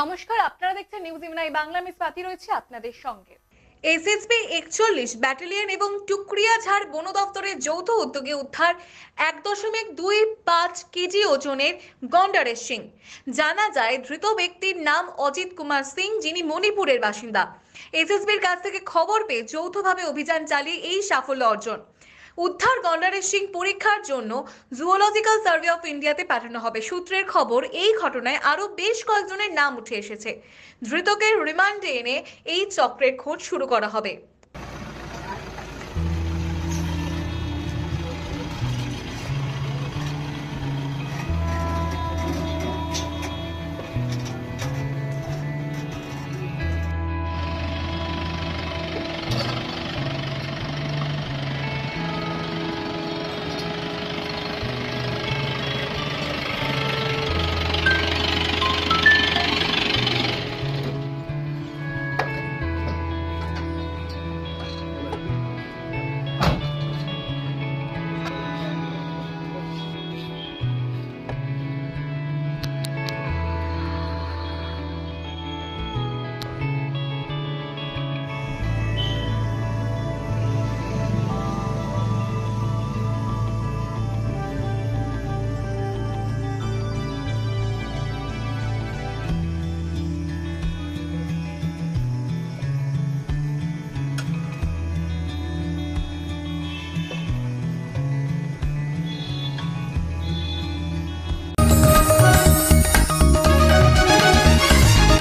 নমস্কার, আপনারা দেখছেন নিউজ ইমনাই বাংলা মিস পাতি রয়েছে আপনাদের সঙ্গে। এসএসবি একচল্লিশ, ব্যাটালিয়ন এবং টুকরিয়াঝাড় বন দপ্তরের যৌথ উদ্যোগে উদ্ধার এক দশমিক দুই পাঁচ কেজি ওজনের গন্ডারের সিং জানা যায়, ধৃত ব্যক্তির নাম অজিত কুমার সিং, যিনি মণিপুরের বাসিন্দা। এসএসবির কাছ থেকে খবর পেয়ে যৌথভাবে অভিযান চালিয়ে এই সাফল্য অর্জন। উদ্ধার গন্ডারের সিং পরীক্ষার জন্য জুওলজিক্যাল সার্ভে অফ ইন্ডিয়াতে পাঠানো হবে। সূত্রের খবর, এই ঘটনায় আরও বেশ কয়েকজনের নাম উঠে এসেছে। ধৃতকে রিমান্ডে এনে এই চক্রের খোঁজ শুরু করা হবে।